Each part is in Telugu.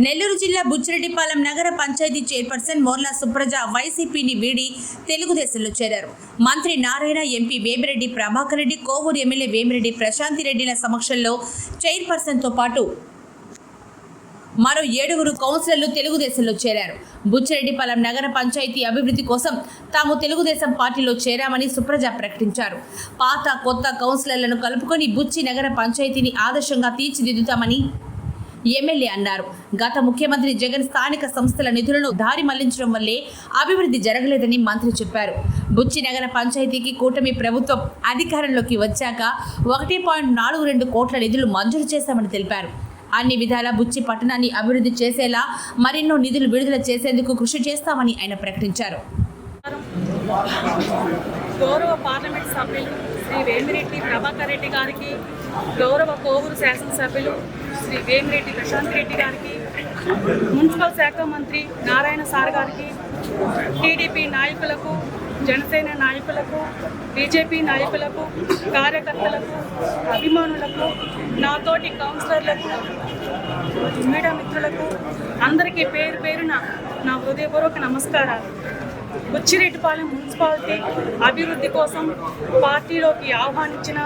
నెల్లూరు జిల్లా బుచ్చిరెడ్డిపాలెం నగర పంచాయతీ చైర్పర్సన్ మోర్లా సుప్రజ వైసీపీని వీడి తెలుగుదేశంలో చేరారు. మంత్రి నారాయణ ఎంపీ వేమిరెడ్డి ప్రభాకర్ రెడ్డి కోవూరు ఎమ్మెల్యే వేమిరెడ్డి ప్రశాంతి రెడ్డిల సమక్షంలో చైర్పర్సన్తో పాటు మరో ఏడుగురు కౌన్సిలర్లు తెలుగుదేశంలో చేరారు. బుచ్చిరెడ్డిపాలెం నగర పంచాయతీ అభివృద్ధి కోసం తాము తెలుగుదేశం పార్టీలో చేరామని సుప్రజ ప్రకటించారు. పాత కొత్త కౌన్సిలర్లను కలుపుకొని బుచ్చి నగర పంచాయతీని ఆదర్శంగా తీర్చిదిద్దుతామని ఎమ్మెల్యే అన్నారు. గత ముఖ్యమంత్రి జగన్ స్థానిక సంస్థల నిధులను దారి మళ్ళించడం వల్లే అభివృద్ధి జరగలేదని మంత్రి చెప్పారు. బుచ్చి నగర పంచాయతీకి కూటమి ప్రభుత్వం అధికారంలోకి వచ్చాక ఒకటి పాయింట్ నాలుగు రెండు కోట్ల నిధులు మంజూరు చేశామని తెలిపారు. అన్ని విధాల బుచ్చి పట్టణాన్ని అభివృద్ధి చేసేలా మరెన్నో నిధులు విడుదల చేసేందుకు కృషి చేస్తామని ఆయన ప్రకటించారు. గౌరవ పార్లమెంట్ సభ్యులు శ్రీ వేమిరెడ్డి ప్రభాకర్ రెడ్డి గారికి గౌరవ కోవూరు శాసనసభ్యులు శ్రీ వేమిరెడ్డి ప్రశాంత్ రెడ్డి గారికి మున్సిపల్ శాఖ మంత్రి నారాయణ సార్ గారికి టీడీపీ నాయకులకు జనసేన నాయకులకు బీజేపీ నాయకులకు కార్యకర్తలకు అభిమానులకు నాతోటి కౌన్సిలర్లకు మీడియా మిత్రులకు అందరికీ పేరు పేరున నా హృదయపూర్వక నమస్కారాలు. బుచ్చిరెడ్డిపాలెం మున్సిపాలిటీ అభివృద్ధి కోసం పార్టీలోకి ఆహ్వానించిన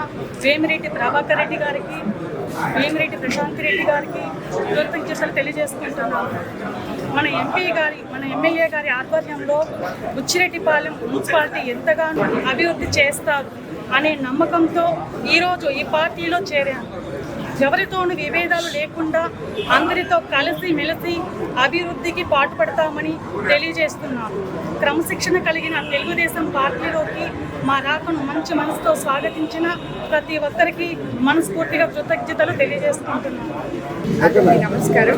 వేమిరెడ్డి ప్రభాకర్ రెడ్డి గారికి వేమిరెడ్డి ప్రశాంత్ రెడ్డి గారికి కృతజ్ఞతలు తెలియజేసుకుంటున్నాను మన ఎంపీ గారి మన ఎమ్మెల్యే గారి ఆధ్వర్యంలో బుచ్చిరెడ్డిపాలెం మున్సిపాలిటీ ఎంతగానో అభివృద్ధి చేస్తారు అనే నమ్మకంతో ఈరోజు ఈ పార్టీలో చేరాను ఎవరితోనూ విభేదాలు లేకుండా అందరితో కలిసి మెలిసి అభివృద్ధికి పాటుపడతామని తెలియజేస్తున్నాను. క్రమశిక్షణ కలిగిన తెలుగుదేశం పార్టీలోకి మా రాకను మంచి మనసుతో స్వాగతించిన ప్రతి ఒక్కరికి మనస్ఫూర్తిగా కృతజ్ఞతలు తెలియజేసుకుంటున్నాను. నమస్కారం.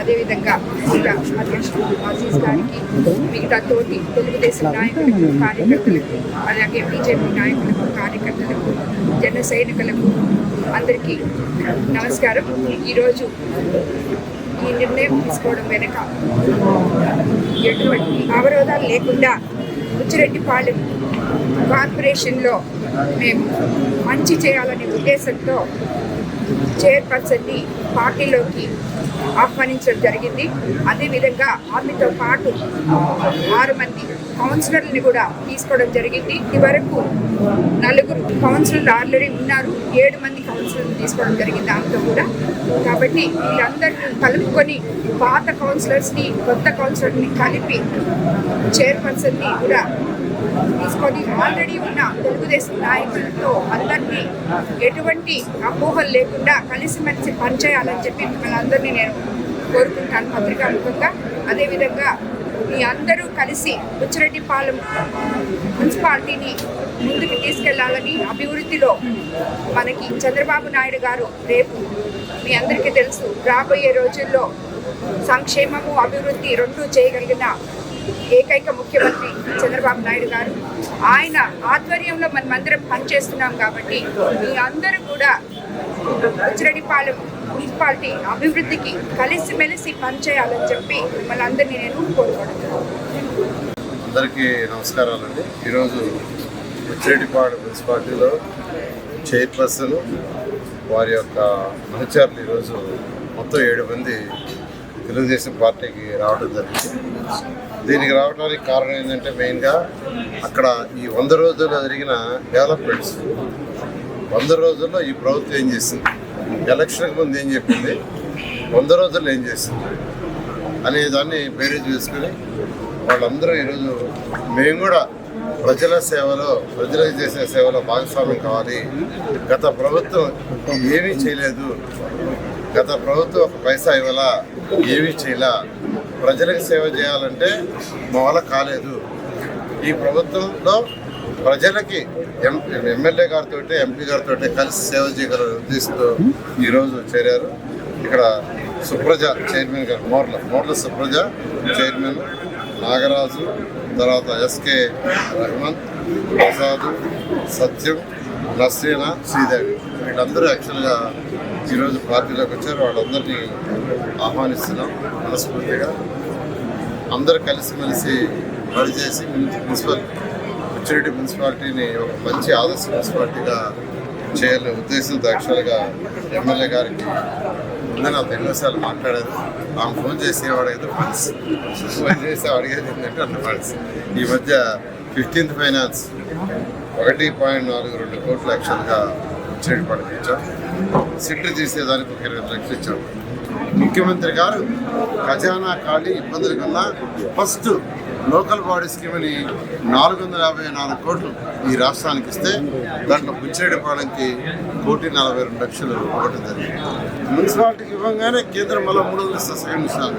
అదేవిధంగా అధ్యక్షుడు అజీజ్ గారికి మిగతా తోటి తెలుగుదేశం నాయకులకు కార్యకర్తలకు అలాగే బీజేపీ నాయకులకు కార్యకర్తలకు జన సైనికులకు అందరికీ నమస్కారం. ఈరోజు ఈ నిర్ణయం తీసుకోవడం వెనుక ఎటువంటి అవరోధాలు లేకుండా బుచ్చిరెడ్డిపాలెం కార్పొరేషన్లో మేము మంచి చేయాలనే ఉద్దేశంతో చైర్పర్సన్ని పార్టీలోకి ఆహ్వానించడం జరిగింది. అదేవిధంగా ఆమెతో పాటు ఆరు మంది కౌన్సిలర్ని కూడా తీసుకోవడం జరిగింది. ఇదివరకు నలుగురు కౌన్సిలర్లు ఆల్రెడీ ఉన్నారు. ఏడు మంది కౌన్సిలర్ని తీసుకోవడం జరిగింది ఆమెతో కూడా. కాబట్టి వీళ్ళందరినీ కలుపుకొని పాత కౌన్సిలర్స్ని కొత్త కౌన్సిలర్ని కలిపి చైర్పర్సన్ని కూడా తీసుకొని ఆల్రెడీ ఉన్న తెలుగుదేశం నాయకులతో అందరినీ ఎటువంటి అపోహలు లేకుండా కలిసిమెలిసి పనిచేయాలని చెప్పి మిమ్మల్ని అందరినీ నేను కోరుకుంటాను పత్రికాముఖంగా అదేవిధంగా మీ అందరూ కలిసి బుచ్చిరెడ్డిపాలెం మున్సిపాలిటీని ముందుకు తీసుకెళ్ళాలని అభివృద్ధిలో మనకి చంద్రబాబు నాయుడు గారు రేపు మీ అందరికీ తెలుసు రాబోయే రోజుల్లో సంక్షేమము అభివృద్ధి రెండు చేయగలిగిన ఏకైక ముఖ్యమంత్రి చంద్రబాబు నాయుడు గారు. ఆయన ఆధ్వర్యంలో మనమందరం పనిచేస్తున్నాం కాబట్టి మీ అందరూ కూడా ఉచ్చిరెడ్డిపాలెం మున్సిపాలిటీ అభివృద్ధికి కలిసిమెలిసి పనిచేయాలని చెప్పి మిమ్మల్ని అందరినీ నేను కోరుకుంటున్నాను. అందరికీ నమస్కారాలండి. ఈరోజు ఉచ్చిరెడ్డిపాడు మున్సిపాలిటీలో చైర్పర్సన్ వారి యొక్క అనుచరులు ఈరోజు మొత్తం ఏడు మంది తెలుగుదేశం పార్టీకి రావడం జరిగింది. దీనికి రావడానికి కారణం ఏంటంటే మెయిన్గా అక్కడ ఈ వంద రోజుల్లో జరిగిన డెవలప్మెంట్స్. వంద రోజుల్లో ఈ ప్రభుత్వం ఏం చేసింది? ఎలక్షన్కి ముందు ఏం చెప్పింది? వంద రోజుల్లో ఏం చేసింది? అనే దాన్ని బేరీజ్ వేసుకుని వాళ్ళందరూ ఈరోజు మేము కూడా ప్రజల సేవలో ప్రజలకు చేసే సేవలో భాగస్వామ్యం కావాలి. గత ప్రభుత్వం ఏమీ చేయలేదు. గత ప్రభుత్వం ఒక పైసా ఇవ్వాల? ఏమీ చేయలే? ప్రజలకు సేవ చేయాలంటే మా వల్ల కాలేదు. ఈ ప్రభుత్వంలో ప్రజలకి ఎం ఎమ్మెల్యే గారితో ఎంపీ గారితో కలిసి సేవ చేయగల ఉద్దేశంతో ఈరోజు చేరారు. ఇక్కడ సుప్రజ చైర్మన్ గారు మోర్ల మోర్ల సుప్రజ చైర్మన్ నాగరాజు తర్వాత ఎస్కే రహమాన్ ప్రసాద్ సత్యం నస్రీనా శ్రీదేవి. వీళ్ళందరూ యాక్చువల్గా ఈరోజు పార్టీలోకి వచ్చారు. వాళ్ళందరినీ ఆహ్వానిస్తున్నాం మనస్ఫూర్తిగా. అందరూ కలిసిమెలిసి పనిచేసి మున్సిపల్ మెచ్యూరిటీ మున్సిపాలిటీని ఒక మంచి ఆదర్శ మున్సిపాలిటీగా చేయాలనే ఉద్దేశంతో యాక్చువల్గా ఎమ్మెల్యే గారికి ముందే నాతో ఎన్నోసార్లు మాట్లాడారు. ఆమె ఫోన్ చేసి ఏదో ఫండ్స్? ఫోన్ చేసి అడిగేది ఏంటంటే అంత ఫండ్స్. ఈ మధ్య ఫిఫ్టీన్త్ ఫైనాన్స్ ఒకటి పాయింట్ నాలుగు రెండు కోట్ల యాక్చువల్గా చెడు పడిపించాం సిట్టు తీసేదానికి ఒక ఇరవై లక్షలు ఇచ్చాం ముఖ్యమంత్రి గారు ఖజానా ఖాళీ ఇబ్బందుల కన్నా ఫస్ట్ లోకల్ బాడీ స్కీమ్ని నాలుగు వందల యాభై నాలుగు కోట్లు ఈ రాష్ట్రానికి ఇస్తే దాంట్లో బుచ్చిరెడ్డిపాలెంకి కోటి నలభై రెండు లక్షలు ఇవ్వడం జరిగింది. మున్సిపాలిటీకి ఇవ్వగానే కేంద్రం మళ్ళీ మూడు వందల సెకండ్ నిమిషాలు.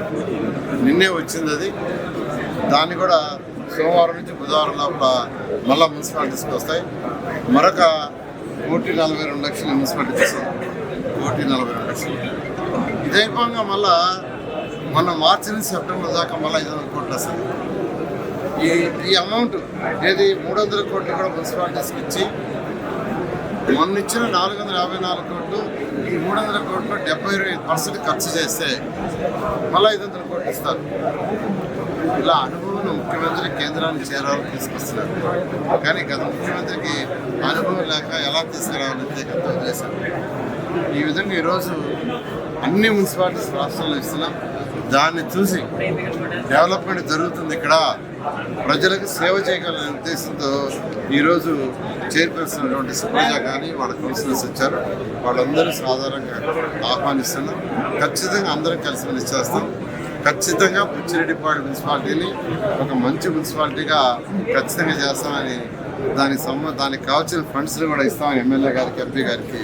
నిన్నే వచ్చింది అది. దాన్ని కూడా సోమవారం నుంచి బుధవారం లోపల మళ్ళా మున్సిపాలిటీస్కి వస్తాయి. మరొక కోటి నలభై రెండు లక్షలు మున్సిపాలిటీకి వస్తాయి కోటి నలభై రెండు లక్షలు. ఇదే విధంగా మళ్ళా మొన్న మార్చి నుంచి సెప్టెంబర్ దాకా మళ్ళీ ఐదు వందల కోట్లు వస్తుంది ఈ ఈ అమౌంట్ ఏది? మూడు వందల కోట్లు కూడా మున్సిపాలిటీస్కి ఇచ్చి మొన్న ఇచ్చిన నాలుగు వందల యాభై నాలుగు కోట్లు ఈ మూడు వందల కోట్లు డెబ్బై ఇరవై పర్సెంట్ ఖర్చు చేస్తే మళ్ళీ ఐదు వందల కోట్లు ఇస్తారు. ఇలా అనుభవం ముఖ్యమంత్రి కేంద్రాన్ని చేరాలని తీసుకొస్తున్నారు కానీ గత ముఖ్యమంత్రికి అనుభవం లేక ఎలా తీసుకురావాలని ఉద్దేశంతో చేశారు ఈ విధంగా ఈరోజు అన్ని మున్సిపాలిటీస్ రాష్ట్రంలో ఇస్తున్నాం. దాన్ని చూసి డెవలప్మెంట్ జరుగుతుంది ఇక్కడ. ప్రజలకు సేవ చేయగలనే ఉద్దేశంతో ఈరోజు చైర్పర్సన్ అయినటువంటి సుప్రజ కానీ వాళ్ళ కౌన్సిలర్స్ వచ్చారు. వాళ్ళందరూ సాధారణంగా ఆహ్వానిస్తున్నాం. ఖచ్చితంగా అందరం కలిసి మెలిసి చేస్తాం ఖచ్చితంగా పుచ్చిరెడ్డిపాడు మున్సిపాలిటీని ఒక మంచి మున్సిపాలిటీగా ఖచ్చితంగా చేస్తామని దానికి సంబంధ దానికి కావాల్సిన ఫండ్స్ కూడా ఇస్తామని ఎమ్మెల్యే గారికి ఎంపీ గారికి